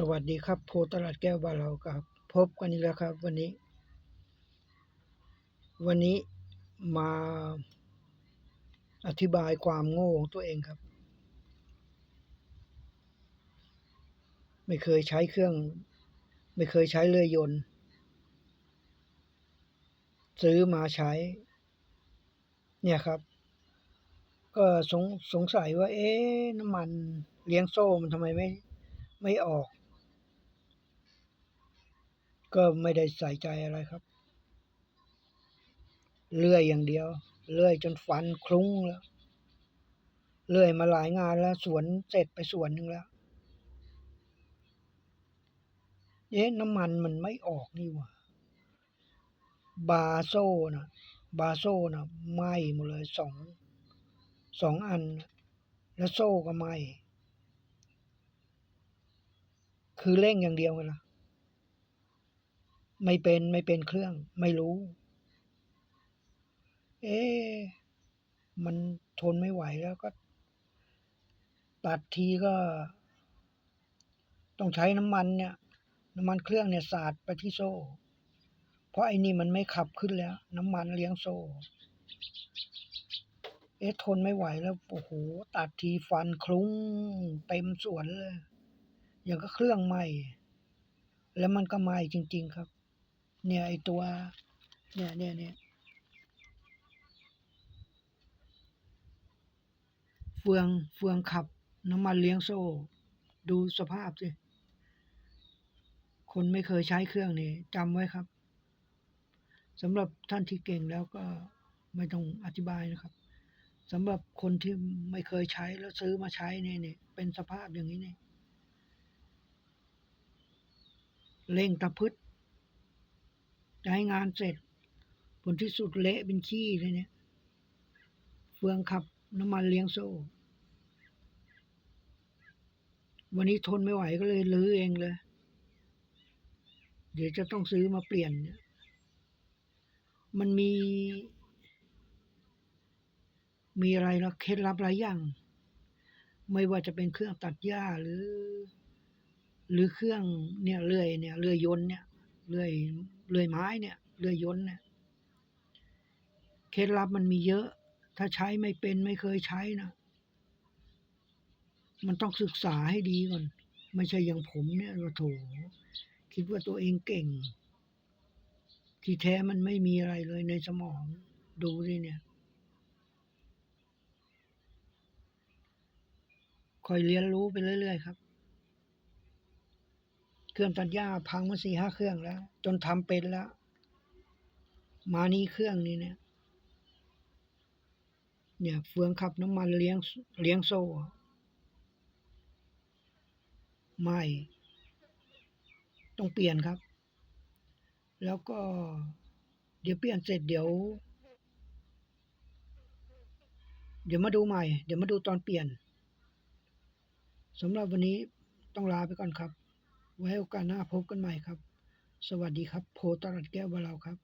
สวัสดีครับโพตลาดแก้วบานเราครับ พบกันอีกแล้วครับ วันนี้ วันนี้มาอธิบายความโง่ของตัวเองครับ ไม่เคยใช้เครื่อง ไม่เคยใช้เรือยนต์ ซื้อมาใช้ เนี่ยครับ ก็สงสงสัยว่า เอ๊ะน้ำมันเลี้ยงโซ่มันทำไมไม่ไม่ออก ก็ไม่ได้ใส่ใจอะไรครับ เลื่อยอย่างเดียว เลื่อยจนฟันคลุ้งแล้ว เลื่อยมาหลายงานแล้ว สวนเสร็จไปสวนหนึ่งแล้วเอ๊ะน้ำมันมันไม่ออกนี่หว่าบาโซ่นะบาโซ่นะไหม้หมดเลยสองสองอัน แล้วโซ่ก็ไหม้คือเร่งอย่างเดียวไงล่ะ ไม่เป็นไม่เป็นเครื่อง ไม่รู้ เอ๊ะมันทนไม่ไหวแล้วก็ ตัดทีก็ ต้องใช้น้ำมันเนี่ย น้ำมันเครื่องเนี่ยสาดไปที่โซ่ เพราะไอ้นี่มันไม่ขับขึ้นแล้ว น้ำมันเลี้ยงโซ่ เอ๊ะทนไม่ไหวแล้วโอ้โหตัดทีฟันคลุ้งเต็มสวนเลยอย่างก็เครื่องไหม้แล้วมันก็ไหม้จริง ๆ ครับ เนี่ยไอตัว เนี่ยเนี่ยเนี่ยเฟืองเฟืองขับน้ำมันเลี้ยงโซ่ ดูสภาพสิ คนไม่เคยใช้เครื่องนี่จำไว้ครับสำหรับท่านที่เก่งแล้วก็ไม่ต้องอธิบายนะครับสำหรับคนที่ไม่เคยใช้แล้วซื้อมาใช้เนี่ยเนี่ยเป็นสภาพอย่างนี้เนี่ยเร่งตะพึด จะให้งานเสร็จ ผลที่สุดเละเป็นขี้เลยเนี่ย เฟืองขับน้ำมันเลี้ยงโซ่ วันนี้ทนไม่ไหวก็เลยลื้อเองเลย เดี๋ยวจะต้องซื้อมาเปลี่ยนเนี่ยมันมี มีอะไรล้วเคล็ดลับหลายอย่างไม่ว่าจะเป็นเครื่องตัดหญ้าหรือ หรือเครื่องเนี่ยเลื่อยเนี่ยเลื่อยยนต์เนี่ยเลื่อย เลื่อยไม้เนี่ยเลื่อยยนต์เนี่ยเคล็ดลับมันมีเยอะ ถ้าใช้ไม่เป็นไม่เคยใช้นะมันต้องศึกษาให้ดีก่อน ไม่ใช่อย่างผมเนี่ยว่าโถคิดว่าตัวเองเก่ง ที่แท้มันไม่มีอะไรเลยในสมองดูดิเนี่ยคอยเรียนรู้ไปเรื่อย ๆ ครับ เครื่องตัดหญ้าพังมาสี่ห้าเครื่องแล้ว จนทำเป็นแล้ว มานี่เครื่องนี้เนี่ย เนี่ยเฟืองขับน้ำมันเลี้ยงเลี้ยงโซ่ไม่ต้องเปลี่ยนครับ แล้วก็ เดี๋ยวเปลี่ยนเสร็จเดี๋ยว เดี๋ยวมาดูใหม่ เดี๋ยวมาดูตอนเปลี่ยนสำหรับวันนี้ต้องลาไปก่อนครับ ไว้โอกาสหน้าพบกันใหม่ครับ สวัสดีครับ โพตรัดแก้วบาเราครับ